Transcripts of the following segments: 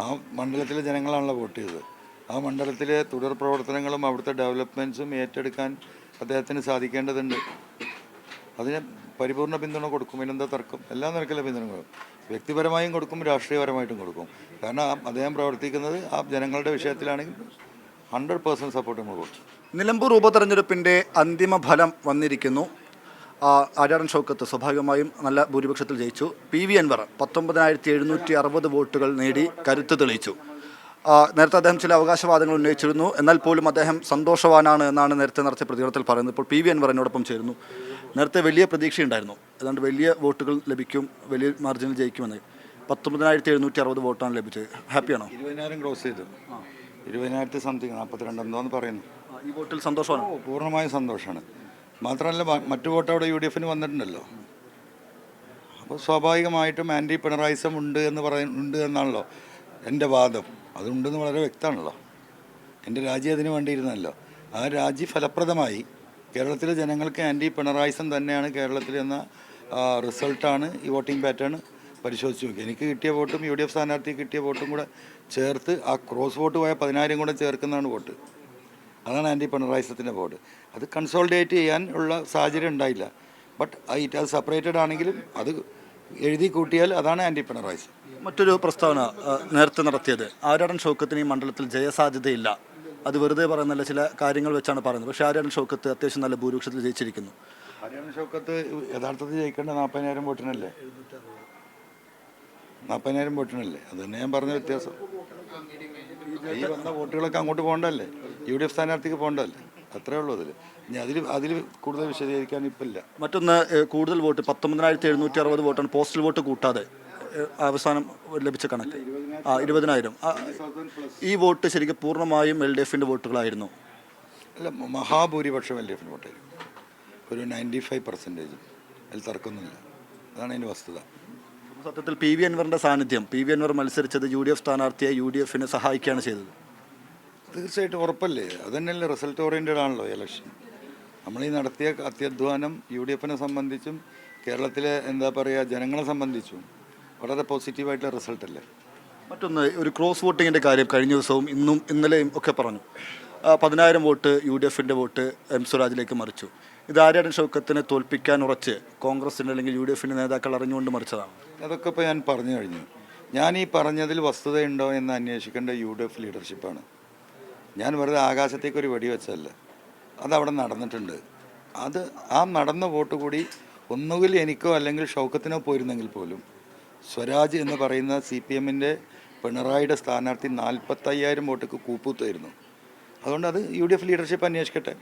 ആ മണ്ഡലത്തിലെ ജനങ്ങളാണല്ലോ വോട്ട് ചെയ്തത്. ആ മണ്ഡലത്തിലെ തുടർ പ്രവർത്തനങ്ങളും അവിടുത്തെ ഡെവലപ്മെന്റ്സും ഏറ്റെടുക്കാൻ അദ്ദേഹത്തിന് സാധിക്കേണ്ടതുണ്ട്. അതിന് പരിപൂർണ പിന്തുണ കൊടുക്കും. ഇതിനെന്താ തർക്കം? എല്ലാ നിരക്കിലെ പിന്തുണ കൊടുക്കും. വ്യക്തിപരമായും കൊടുക്കും രാഷ്ട്രീയപരമായിട്ടും കൊടുക്കും. കാരണം അദ്ദേഹം പ്രവർത്തിക്കുന്നത് ആ ജനങ്ങളുടെ വിഷയത്തിലാണെങ്കിൽ ഹൺഡ്രഡ് പേഴ്സന്റ് സപ്പോർട്ട് നമ്മൾ കൊടുക്കും. നിലമ്പൂർ ഉപതെരഞ്ഞെടുപ്പിന്റെ അന്തിമ ഫലം വന്നിരിക്കുന്നു. ആ, ആര്യാടൻ ഷൗക്കത്ത് സ്വാഭാവികമായും നല്ല ഭൂരിപക്ഷത്തിൽ ജയിച്ചു. പി വി അൻവർ പത്തൊമ്പതിനായിരത്തി എഴുന്നൂറ്റി അറുപത് വോട്ടുകൾ നേടി കരുത്ത് തെളിയിച്ചു. നേരത്തെ അദ്ദേഹം ചില അവകാശവാദങ്ങൾ ഉന്നയിച്ചിരുന്നു. എന്നാൽ പോലും അദ്ദേഹം സന്തോഷവാനാണ് എന്നാണ് നേരത്തെ നടത്തിയ പ്രതികരണത്തിൽ പറയുന്നത്. ഇപ്പോൾ പി വി അൻവർ എന്നോടൊപ്പം ചേരുന്നു. നേരത്തെ വലിയ പ്രതീക്ഷയുണ്ടായിരുന്നു. അതുകൊണ്ട് വലിയ വോട്ടുകൾ ലഭിക്കും വലിയ മാർജിനിൽ ജയിക്കുമെന്ന്. പത്തൊമ്പതിനായിരത്തി എഴുന്നൂറ്റി അറുപത് വോട്ടാണ് ലഭിച്ചത്. ഹാപ്പിയാണോ? ഇരുപതിനായിരം ക്രോസ് ചെയ്തു. ഇരുപതിനായിരത്തി സംതിങ് നാൽപ്പത്തിരണ്ട് എന്തോന്ന് പറയുന്നു. ഈ വോട്ടിൽ സന്തോഷമാണ് പൂർണമായും സന്തോഷമാണ്. മാത്രമല്ല മറ്റു വോട്ട് അവിടെ യു ഡി എഫിന് വന്നിട്ടുണ്ടല്ലോ. അപ്പോൾ സ്വാഭാവികമായിട്ടും ആന്റി പിണറായിസം ഉണ്ട് എന്ന് പറയുന്നുണ്ട് എന്നാണല്ലോ എന്റെ വാദം. അതുണ്ടെന്ന് വളരെ വ്യക്തമാണല്ലോ. എന്റെ രാജി അതിന് വേണ്ടിയിരുന്നല്ലോ. ആ രാജി ഫലപ്രദമായി കേരളത്തിലെ ജനങ്ങൾക്ക് ആന്റി പിണറായിസം തന്നെയാണ് കേരളത്തിൽ എന്ന റിസൾട്ടാണ് ഈ വോട്ടിംഗ് പാറ്റേൺ പരിശോധിച്ച് നോക്കി എനിക്ക് കിട്ടിയ വോട്ടും യു ഡി എഫ് സ്ഥാനാർത്ഥിക്ക് കിട്ടിയ വോട്ടും കൂടെ ചേർത്ത് ആ ക്രോസ് വോട്ട് പോയ പതിനായിരം കൂടെ ചേർക്കുന്നതാണ് വോട്ട്. അതാണ് ആന്റി പിണറായിസത്തിന്റെ ബോർഡ് അത് കൺസോൾഡേറ്റ് ചെയ്യാൻ ഉള്ള സാഹചര്യം ഉണ്ടായില്ല. ബട്ട് ഇറ്റ് അത് സെപ്പറേറ്റഡ് ആണെങ്കിലും അത് എഴുതി കൂട്ടിയാൽ അതാണ് ആന്റി പിണറായിസം മറ്റൊരു പ്രസ്താവന നേരത്തെ നടത്തിയത്. ആരാടൻ ഷൗക്കത്തിന് ഈ മണ്ഡലത്തിൽ ജയസാധ്യതയില്ല. അത് വെറുതെ പറയുന്നല്ല ചില കാര്യങ്ങൾ വെച്ചാണ് പറയുന്നത്. പക്ഷേ ആരാടൻ ഷോക്കത്ത് അത്യാവശ്യം നല്ല ഭൂരിപക്ഷത്തിൽ ജയിച്ചിരിക്കുന്നു. ആരാടൻ ഷോക്കത്ത് യഥാർത്ഥത്തിൽ ജയിക്കേണ്ട നാൽപ്പതിനായിരം വോട്ടിനല്ലേ? നാൽപ്പതിനായിരം വോട്ടിനല്ലേ? അത് തന്നെ ഞാൻ പറഞ്ഞ വ്യത്യാസം. ഈ വന്ന വോട്ടുകളൊക്കെ അങ്ങോട്ട് പോകണ്ടല്ലേ യു ഡി എഫ് സ്ഥാനാർത്ഥിക്ക് പോകണ്ടല്ലേ അത്രേ ഉള്ളൂ അതിൽ ഇനി അതിൽ അതിൽ കൂടുതൽ വിശദീകരിക്കാൻ ഇപ്പം ഇല്ല. മറ്റൊന്ന് കൂടുതൽ വോട്ട് പത്തൊമ്പതിനായിരത്തി എഴുന്നൂറ്റി അറുപത് വോട്ടാണ്. പോസ്റ്റൽ വോട്ട് കൂട്ടാതെ അവസാനം ലഭിച്ച കണക്ക്. ആ ഇരുപതിനായിരം. ഈ വോട്ട് ശരിക്കും പൂർണമായും എൽ ഡി എഫിന്റെ വോട്ടുകളായിരുന്നു. അല്ല മഹാഭൂരിപക്ഷം എൽ ഡി എഫിന്റെ വോട്ടായിരുന്നു. ഒരു നയന്റി ഫൈവ് പെർസെന്റേജ് അതിൽ തർക്കമൊന്നുമില്ല. അതാണ് അതിന്റെ വസ്തുത. സത്യത്തിൽ പി വി അൻവറിന്റെ സാന്നിധ്യം. പി വി അൻവർ മത്സരിച്ചത് യു ഡി എഫ് സ്ഥാനാർത്ഥിയെ യു ഡി എഫിനെ സഹായിക്കുകയാണ് ചെയ്തത്. തീർച്ചയായിട്ടും ഉറപ്പല്ലേ? അതന്നെയല്ലേ റിസൾട്ട് ഓറിയന്റഡ് ആണല്ലോ ഇലക്ഷൻ നമ്മൾ ഈ നടത്തിയ അത്യധ്വാനം യു ഡി എഫിനെ സംബന്ധിച്ചും കേരളത്തിലെ എന്താ പറയുക ജനങ്ങളെ സംബന്ധിച്ചും വളരെ പോസിറ്റീവായിട്ടുള്ള റിസൾട്ട് അല്ലേ? മറ്റൊന്ന് ഒരു ക്രോസ് വോട്ടിങ്ങിന്റെ കാര്യം കഴിഞ്ഞ ദിവസവും ഇന്നും ഇന്നലെയും ഒക്കെ പറഞ്ഞു. പതിനായിരം വോട്ട് യു ഡി എഫിന്റെ വോട്ട് എം സ്വരാജിലേക്ക് മറിച്ചു. ഇത് ആര്യാടൻ ഷൗക്കത്തിനെ തോൽപ്പിക്കാൻ ഉറച്ച്? കോൺഗ്രസിന്റെ അല്ലെങ്കിൽ യു ഡി എഫിന്റെ നേതാക്കൾ അറിഞ്ഞുകൊണ്ട് മറിച്ചതാണ്. അതൊക്കെ ഇപ്പോൾ ഞാൻ പറഞ്ഞു കഴിഞ്ഞു. ഞാൻ ഈ പറഞ്ഞതിൽ വസ്തുതയുണ്ടോ എന്ന് അന്വേഷിക്കേണ്ട യു ഡി എഫ് ലീഡർഷിപ്പാണ്. ഞാൻ വെറുതെ ആകാശത്തേക്ക് ഒരു വെടി അത് അതവിടെ നടന്നിട്ടുണ്ട്. അത് ആ നടന്ന വോട്ട് കൂടി ഒന്നുകിൽ എനിക്കോ അല്ലെങ്കിൽ ഷൗക്കത്തിനോ പോയിരുന്നെങ്കിൽ പോലും സ്വരാജ് എന്ന് പറയുന്ന സി പി എമ്മിന്റെ പിണറായിയുടെ സ്ഥാനാർത്ഥി നാൽപ്പത്തയ്യായിരം വോട്ടൊക്കെ കൂപ്പൂത്തായിരുന്നു. അതുകൊണ്ട് അത് യു ഡി എഫ് ലീഡർഷിപ്പ് അന്വേഷിക്കട്ടെ.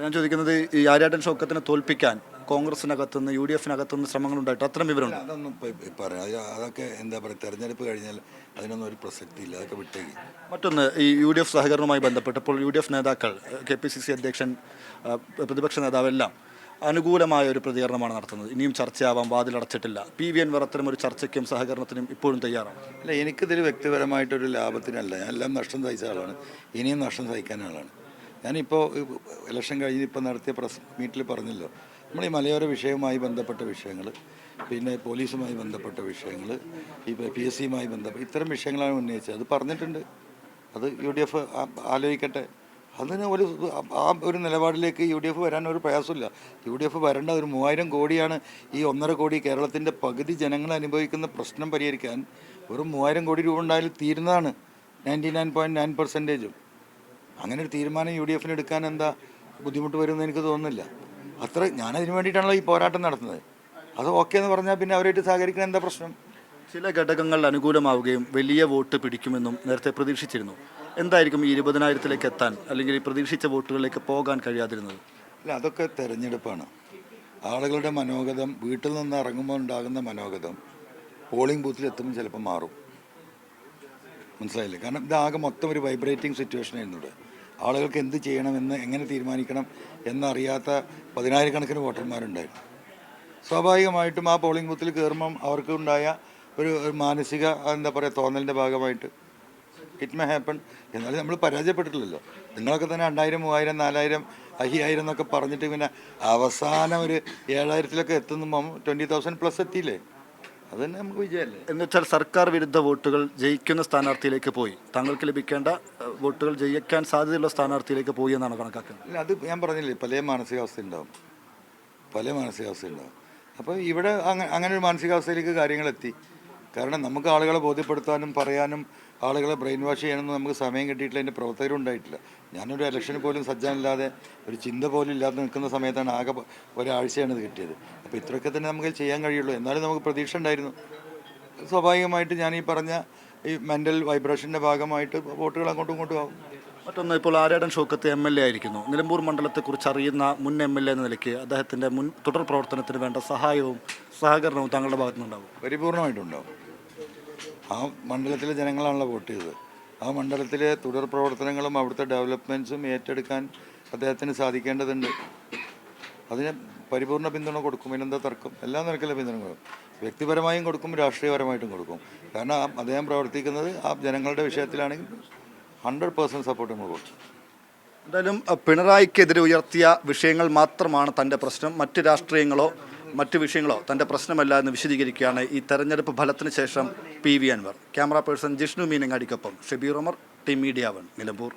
ഞാൻ ചോദിക്കുന്നത് ഈ ആര്യാടൻ ഷൗക്കത്തിനെ തോൽപ്പിക്കാൻ കോൺഗ്രസിനകത്തുനിന്ന് യു ഡി എഫിനകത്തുനിന്ന് ശ്രമങ്ങളുണ്ടായിട്ട് അത്തരം വിവരമുണ്ട്? അതൊന്നും പറയാം. അതൊക്കെ എന്താ പറയുക തെരഞ്ഞെടുപ്പ് കഴിഞ്ഞാൽ അതിനൊന്നും ഒരു പ്രസക്തി ഇല്ല അതൊക്കെ വിട്ടേക്ക്. മറ്റൊന്ന് ഈ യു ഡി എഫ് സഹകരണവുമായി ബന്ധപ്പെട്ടപ്പോൾ യു ഡി എഫ് നേതാക്കൾ കെ പി സി സി അധ്യക്ഷൻ പ്രതിപക്ഷ നേതാവെല്ലാം അനുകൂലമായ ഒരു പ്രതികരണമാണ് നടത്തുന്നത്. ഇനിയും ചർച്ചയാവാം വാതിലടച്ചിട്ടില്ല പി വി എൻവർ അത്തരം ഒരു ചർച്ചയ്ക്കും സഹകരണത്തിനും ഇപ്പോഴും തയ്യാറാണ്. അല്ല എനിക്കിതിൽ വ്യക്തിപരമായിട്ടൊരു ലാഭത്തിനല്ല. ഞാൻ എല്ലാം നഷ്ടം സഹിച്ച ആളാണ്. ഇനിയും നഷ്ടം സഹിക്കാൻ ആളാണ്. ഞാനിപ്പോൾ ഇലക്ഷൻ കഴിഞ്ഞ് ഇപ്പോൾ നടത്തിയ പ്രസ് മീറ്റിൽ പറഞ്ഞല്ലോ. നമ്മൾ ഈ മലയോര വിഷയവുമായി ബന്ധപ്പെട്ട വിഷയങ്ങൾ പിന്നെ പോലീസുമായി ബന്ധപ്പെട്ട വിഷയങ്ങൾ ഈ പി എസ് സിയുമായി ബന്ധപ്പെട്ട ഇത്തരം വിഷയങ്ങളാണ് ഉന്നയിച്ചത്. അത് പറഞ്ഞിട്ടുണ്ട്. അത് യു ഡി എഫ് ആലോചിക്കട്ടെ. അതിന് ഒരു ആ ഒരു നിലപാടിലേക്ക് യു ഡി എഫ് വരാൻ ഒരു പ്രയാസമില്ല. യു ഡി എഫ് വരേണ്ട ഒരു മൂവായിരം കോടിയാണ് ഈ ഒന്നര കോടി കേരളത്തിന്റെ പകുതി ജനങ്ങൾ അനുഭവിക്കുന്ന പ്രശ്നം പരിഹരിക്കാൻ ഒരു മൂവായിരം കോടി രൂപ ഉണ്ടായാലും തീരുന്നതാണ് നയന്റി നയൻ പോയിന്റ് നയൻ പെർസെന്റേജും അങ്ങനെ ഒരു തീരുമാനം യു ഡി എഫിന് എടുക്കാൻ എന്താ ബുദ്ധിമുട്ട് വരുമെന്ന് എനിക്ക് തോന്നുന്നില്ല. അത്ര ഞാനതിന് വേണ്ടിയിട്ടാണല്ലോ ഈ പോരാട്ടം നടത്തുന്നത്. അത് ഓക്കെ എന്ന് പറഞ്ഞാൽ പിന്നെ അവരായിട്ട് സഹകരിക്കാൻ എന്താ പ്രശ്നം? ചില ഘടകങ്ങൾ അനുകൂലമാവുകയും വലിയ വോട്ട് പിടിക്കുമെന്നും നേരത്തെ പ്രതീക്ഷിച്ചിരുന്നു. എന്തായിരിക്കും ഈ ഇരുപതിനായിരത്തിലേക്ക് എത്താൻ അല്ലെങ്കിൽ ഈ പ്രതീക്ഷിച്ച വോട്ടുകളിലേക്ക് പോകാൻ കഴിയാതിരുന്നത്? അല്ല അതൊക്കെ തെരഞ്ഞെടുപ്പാണ്. ആളുകളുടെ മനോഗതം വീട്ടിൽ നിന്ന് ഇറങ്ങുമ്പോൾ ഉണ്ടാകുന്ന മനോഗതം പോളിംഗ് ബൂത്തിൽ എത്തുമ്പോൾ ചിലപ്പോൾ മാറും. മനസ്സിലായില്ലേ? കാരണം ഇതാകെ മൊത്തം ഒരു വൈബ്രേറ്റിംഗ് സിറ്റുവേഷൻ ആയിരുന്നു ഇവിടെ. ആളുകൾക്ക് എന്ത് ചെയ്യണമെന്ന് എങ്ങനെ തീരുമാനിക്കണം എന്നറിയാത്ത പതിനായിരക്കണക്കിന് വോട്ടർമാരുണ്ടായിരുന്നു. സ്വാഭാവികമായിട്ടും ആ പോളിംഗ് ബൂത്തിൽ കയറുമ്പം അവർക്കുണ്ടായ ഒരു മാനസിക എന്താ പറയുക തോന്നലിന്റെ ഭാഗമായിട്ട് ഇറ്റ് മേ ഹാപ്പൺ എന്നാലും നമ്മൾ പരാജയപ്പെട്ടിട്ടില്ലല്ലോ. നിങ്ങളൊക്കെ തന്നെ രണ്ടായിരം മൂവായിരം നാലായിരം അയ്യായിരം എന്നൊക്കെ പറഞ്ഞിട്ട് പിന്നെ അവസാനം ഒരു ഏഴായിരത്തിലൊക്കെ എത്തുമ്പം ട്വന്റി തൗസൻഡ് പ്ലസ് എത്തിയില്ലേ? അത് തന്നെ നമുക്ക് വിജയമല്ലേ? എന്നുവെച്ചാൽ സർക്കാർ വിരുദ്ധ വോട്ടുകൾ ജയിക്കുന്ന സ്ഥാനാർത്ഥിയിലേക്ക് പോയി. താങ്കൾക്ക് ലഭിക്കേണ്ട വോട്ടുകൾ ജയിക്കാൻ സാധ്യതയുള്ള സ്ഥാനാർത്ഥിയിലേക്ക് പോയി എന്നാണ് കണക്കാക്കുന്നത്. ഇല്ല അത് ഞാൻ പറഞ്ഞില്ലേ പല മാനസികാവസ്ഥ ഉണ്ടാവും പല മാനസികാവസ്ഥ ഉണ്ടാവും അപ്പോൾ ഇവിടെ അങ്ങനെ ഒരു മാനസികാവസ്ഥയിലേക്ക് കാര്യങ്ങൾ എത്തി കാരണം നമുക്ക് ആളുകളെ ബോധ്യപ്പെടുത്താനും പറയാനും ആളുകളെ ബ്രെയിൻ വാഷ് ചെയ്യണമെന്ന് നമുക്ക് സമയം കിട്ടിയിട്ടില്ല അതിന്റെ പ്രവർത്തകരും ഉണ്ടായിട്ടില്ല. ഞാനൊരു ഇലക്ഷന് പോലും സജ്ജാനില്ലാതെ ഒരു ചിന്ത പോലും ഇല്ലാതെ നിൽക്കുന്ന സമയത്താണ് ആകെ ഒരാഴ്ചയാണ് ഇത് കിട്ടിയത്. അപ്പോൾ ഇത്രയൊക്കെ തന്നെ നമുക്ക് ചെയ്യാൻ കഴിയുള്ളൂ. എന്നാലും നമുക്ക് പ്രതീക്ഷ ഉണ്ടായിരുന്നു. സ്വാഭാവികമായിട്ട് ഞാൻ ഈ പറഞ്ഞ ഈ മെന്റൽ വൈബ്രേഷന്റെ ഭാഗമായിട്ട് വോട്ടുകൾ അങ്ങോട്ടും ഇങ്ങോട്ടും ആകും മറ്റൊന്ന് ഇപ്പോൾ Aryadan Shoukath M L A ആയിരിക്കുന്നു. നിലമ്പൂർ മണ്ഡലത്തെക്കുറിച്ച് അറിയുന്ന മുൻ എം എൽ എ എന്ന നിലയ്ക്ക് അദ്ദേഹത്തിന്റെ മുൻ തുടർ പ്രവർത്തനത്തിന് വേണ്ട സഹായവും സഹകരണവും താങ്കളുടെ ഭാഗത്തുനിന്നുണ്ടാവും. പരിപൂർണമായിട്ടുണ്ടാവും. ആ മണ്ഡലത്തിലെ ജനങ്ങളാണല്ലോ വോട്ട് ചെയ്തത്. ആ മണ്ഡലത്തിലെ തുടർ പ്രവർത്തനങ്ങളും അവിടുത്തെ ഡെവലപ്മെന്റ്സും ഏറ്റെടുക്കാൻ അദ്ദേഹത്തിന് സാധിക്കേണ്ടതുണ്ട്. അതിന് പരിപൂർണ പിന്തുണ കൊടുക്കും ഇതിനെന്താ തർക്കം? എല്ലാ നിരക്കിലെ പിന്തുണ വ്യക്തിപരമായും കൊടുക്കും രാഷ്ട്രീയപരമായിട്ടും കൊടുക്കും. കാരണം അദ്ദേഹം പ്രവർത്തിക്കുന്നത് ആ ജനങ്ങളുടെ വിഷയത്തിലാണെങ്കിൽ ഹൺഡ്രഡ് പേഴ്സന്റ് സപ്പോർട്ട് നമ്മൾ കൊടുക്കും. എന്തായാലും പിണറായിക്കെതിരെ ഉയർത്തിയ വിഷയങ്ങൾ മാത്രമാണ് തന്റെ പ്രശ്നം. മറ്റ് രാഷ്ട്രീയങ്ങളോ മറ്റ് വിഷയങ്ങളോ തന്റെ പ്രശ്നമല്ല എന്ന് വിശദീകരിക്കുകയാണ് ഈ തെരഞ്ഞെടുപ്പ് ഫലത്തിന് ശേഷം P V Anvar. Camera person Jishnu മീനങ്ങാടിക്കൊപ്പം Shabeer Omar T media one Nilambur.